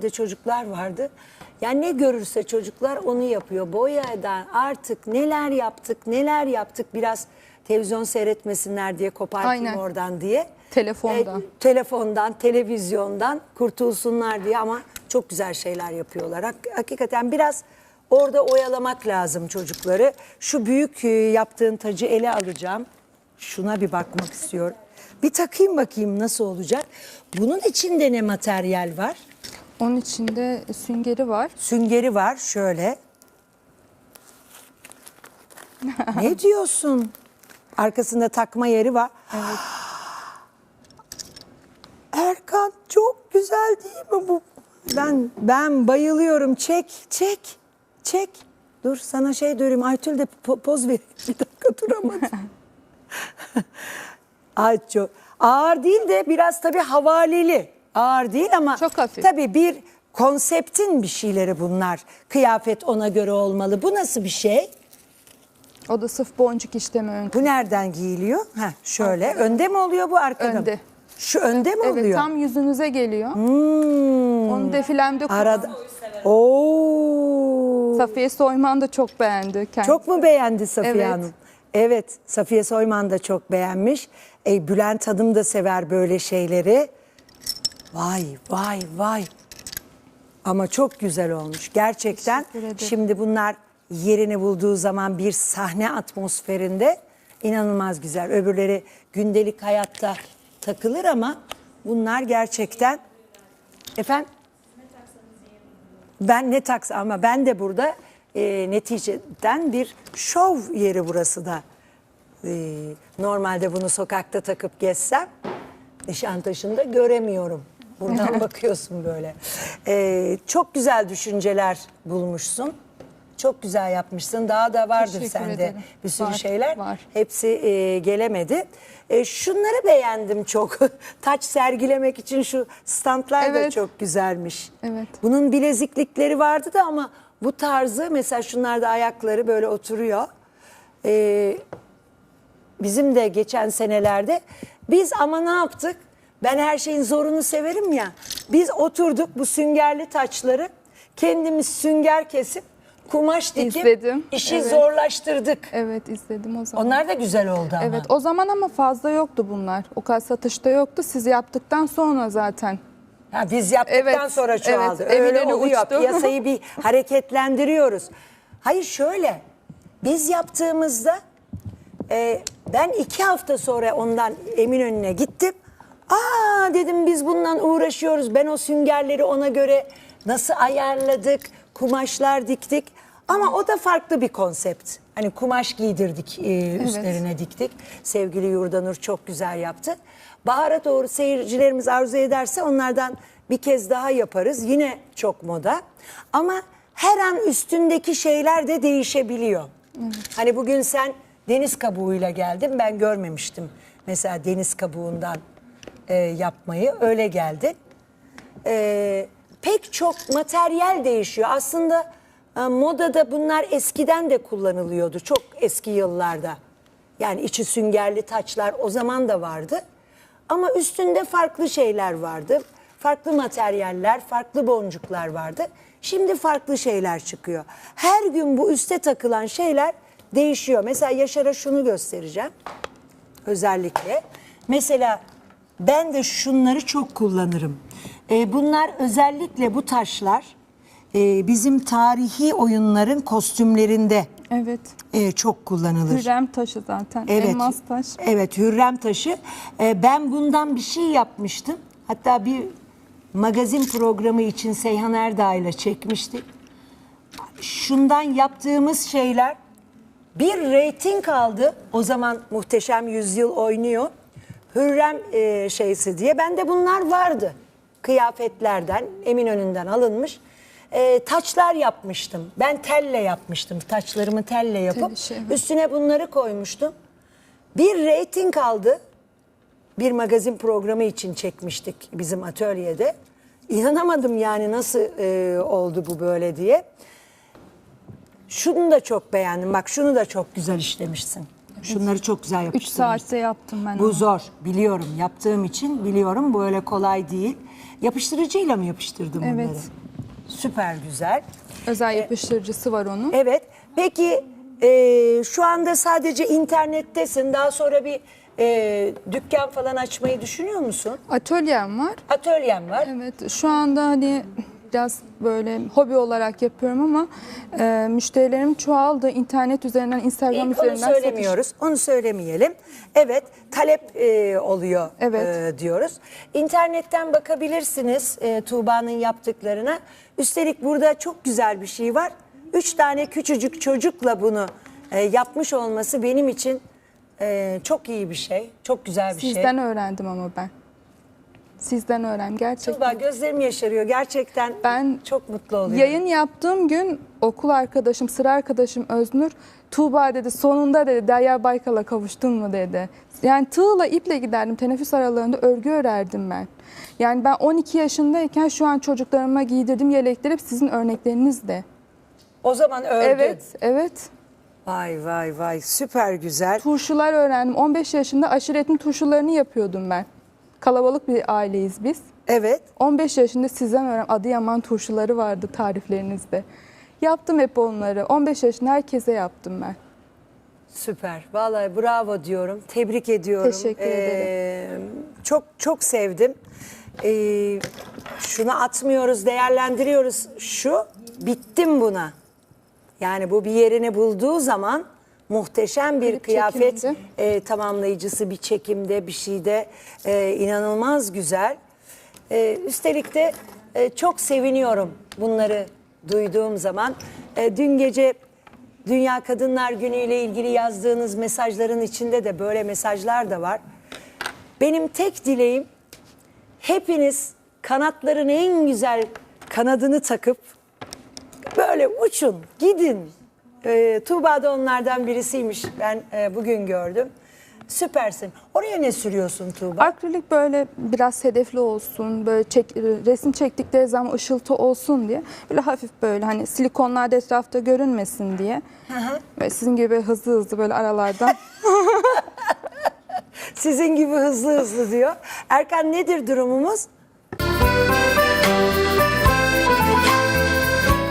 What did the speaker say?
de çocuklar vardı. Yani ne görürse çocuklar onu yapıyor. Boyadan artık neler yaptık, neler yaptık biraz televizyon seyretmesinler diye kopartayım Aynen. oradan diye. Telefondan. E, telefondan, televizyondan kurtulsunlar diye ama çok güzel şeyler yapıyorlar. Hak- Hakikaten biraz orada oyalamak lazım çocukları. Şu büyük e, yaptığın tacı ele alacağım. Şuna bir bakmak istiyorum. Bir takayım bakayım nasıl olacak. Bunun içinde ne materyal var? Onun içinde süngeri var. Süngeri var şöyle. ne diyorsun? Arkasında takma yeri var. Erkan çok güzel değil mi bu? Ben ben bayılıyorum. Çek, çek, çek. Dur sana şey diyorum. Aytül de po- poz ver. Bir dakika duramadım. Ay çok ağır değil de biraz tabii havaleli. Ağır değil ama Çok hafif. tabii bir konseptin bir şeyleri bunlar. Kıyafet ona göre olmalı. Bu nasıl bir şey? O da sırf boncuk işlemi ön. Bu nereden giyiliyor? Ha şöyle. Önde mi oluyor bu arkada mı? Önde. Şu önde mi Evet oluyor? tam yüzünüze geliyor. Hmm. Onu defilemde Arada. Oo. Safiye Soyman da çok beğendi. Kendisi. Çok mu beğendi Safiye Evet. Hanım? Evet, Safiye Soyman da çok beğenmiş. E, Bülent Hanım da sever böyle şeyleri. Vay vay vay. Ama çok güzel olmuş. Gerçekten şimdi bunlar yerini bulduğu zaman bir sahne atmosferinde inanılmaz güzel. Öbürleri gündelik hayatta takılır ama bunlar gerçekten efendim ben ne taks ama ben de burada e, neticeden bir şov yeri burası da. E, normalde bunu sokakta takıp gezsem Nişantaşı'nda göremiyorum. Buradan bakıyorsun böyle. E, çok güzel düşünceler bulmuşsun. Çok güzel yapmışsın. Daha da vardır Teşekkür sende ederim. bir sürü Var, şeyler. var. Hepsi e, gelemedi. E, şunları beğendim çok. Taç sergilemek için şu standlar da Evet. çok güzelmiş. Evet. Bunun bileziklikleri vardı da ama bu tarzı mesela şunlarda ayakları böyle oturuyor. Ee, bizim de geçen senelerde biz ama ne yaptık? Ben her şeyin zorunu severim ya. Biz oturduk bu süngerli taçları kendimiz sünger kesip kumaş dikip İzledim. işi Evet. zorlaştırdık. Evet izledim o zaman. Onlar da güzel oldu ama. Evet o zaman ama fazla yoktu bunlar. O kadar satışta yoktu. Siz yaptıktan sonra zaten. Ha, biz yaptıktan Evet, sonra çoğaldı. evet, Öyle Eminönü oluyor. uçtu. Piyasayı bir hareketlendiriyoruz. Hayır şöyle. Biz yaptığımızda e, ben iki hafta sonra ondan Eminönü'ne gittim. Aa dedim biz bundan uğraşıyoruz. Ben o süngerleri ona göre nasıl ayarladık, kumaşlar diktik. Ama o da farklı bir konsept. Hani kumaş giydirdik, e, üstlerine diktik. Sevgili Yurdanur çok güzel yaptı. Bahara doğru seyircilerimiz arzu ederse onlardan bir kez daha yaparız. Yine çok moda. Ama her an üstündeki şeyler de değişebiliyor. Hani bugün sen deniz kabuğuyla geldin ben görmemiştim. Mesela deniz kabuğundan e, yapmayı öyle geldi. E, pek çok materyal değişiyor. Aslında e, modada bunlar eskiden de kullanılıyordu. Çok eski yıllarda. Yani içi süngerli taçlar o zaman da vardı. Ama üstünde farklı şeyler vardı. Farklı materyaller, farklı boncuklar vardı. Şimdi farklı şeyler çıkıyor. Her gün bu üste takılan şeyler değişiyor. Mesela Yaşar'a şunu göstereceğim özellikle. Mesela ben de şunları çok kullanırım. Ee, bunlar özellikle bu taşlar e, bizim tarihi oyunların kostümlerinde Evet. e, çok kullanılır. Hürrem taşı zaten. Evet. Elmas taş. Evet Hürrem taşı. Ee, ben bundan bir şey yapmıştım. Hatta bir magazin programı için Seyhan Erdağ ile çekmiştik. Şundan yaptığımız şeyler bir reyting aldı. O zaman Muhteşem Yüzyıl oynuyor. Hürrem e, şeysi diye. Bende bunlar vardı. Kıyafetlerden, Eminönü'nden alınmış. E, taçlar yapmıştım. Ben telle yapmıştım. Taçlarımı telle yapıp evet. üstüne bunları koymuştum. Bir reyting aldı. Bir magazin programı için çekmiştik bizim atölyede. İnanamadım yani nasıl e, oldu bu böyle diye. Şunu da çok beğendim. Bak şunu da çok güzel işlemişsin. Şunları çok güzel 3 yapmışsın. saatte yaptım ben Bu onu. zor biliyorum. Yaptığım için biliyorum. Böyle kolay değil. Yapıştırıcıyla mı yapıştırdın bunları? Evet. Süper güzel. Özel yapıştırıcısı var onun. Evet. Peki e, şu anda sadece internettesin. Daha sonra bir e, dükkan falan açmayı düşünüyor musun? Atölyem var. Atölyen var. Evet şu anda hani biraz böyle hobi olarak yapıyorum ama e, müşterilerim çoğaldı. İnternet üzerinden, Instagram İlk onu üzerinden satış- söylemiyoruz. Onu söylemeyelim. Evet, talep e, oluyor Evet. e, diyoruz. İnternetten bakabilirsiniz e, Tuğba'nın yaptıklarına. Üstelik burada çok güzel bir şey var. Üç tane küçücük çocukla bunu e, yapmış olması benim için e, çok iyi bir şey. Çok güzel bir şey. Sizden öğrendim ama ben. Sizden öğrendim gerçekten. Tuğba gözlerim yaşarıyor. Gerçekten Ben çok mutlu oluyorum. Yayın yaptığım gün okul arkadaşım, sıra arkadaşım Öznur, Tuğba dedi sonunda dedi Derya Baykal'a kavuştun mu dedi. Yani tığla iple giderdim teneffüs aralarında örgü örerdim ben. Yani ben 12 yaşındayken şu an çocuklarıma giydirdiğim yelekler hep sizin örneklerinizde. O zaman ördün. Evet, evet. Vay vay vay süper güzel. Turşular öğrendim. 15 yaşında aşiretin turşularını yapıyordum ben. Kalabalık bir aileyiz biz. Evet. 15 yaşında sizden öğrendim. Adıyaman turşuları vardı tariflerinizde. Yaptım hep onları. 15 yaşında herkese yaptım ben. Süper. Vallahi bravo diyorum. Tebrik ediyorum. Teşekkür Ee, Çok çok sevdim. Ee, şunu atmıyoruz, değerlendiriyoruz. Şu bittim buna. Yani bu bir yerini bulduğu zaman muhteşem bir Klip kıyafet çekiminde. e, tamamlayıcısı bir çekimde bir şeyde e, inanılmaz güzel. E, üstelik de e, çok seviniyorum bunları duyduğum zaman. E, dün gece Dünya Kadınlar Günü ile ilgili yazdığınız mesajların içinde de böyle mesajlar da var. Benim tek dileğim hepiniz kanatların en güzel kanadını takıp böyle uçun, gidin. Ee, Tuğba da onlardan birisiymiş. Ben e, bugün gördüm. Süpersin. Oraya ne sürüyorsun Tuğba? Akrilik böyle biraz hedefli olsun, böyle çek, resim çektikleri zaman ışıltı olsun diye. Böyle hafif böyle hani silikonlar da etrafta görünmesin diye. Böyle sizin gibi hızlı hızlı böyle aralardan. Sizin gibi hızlı hızlı diyor. Erkan nedir durumumuz?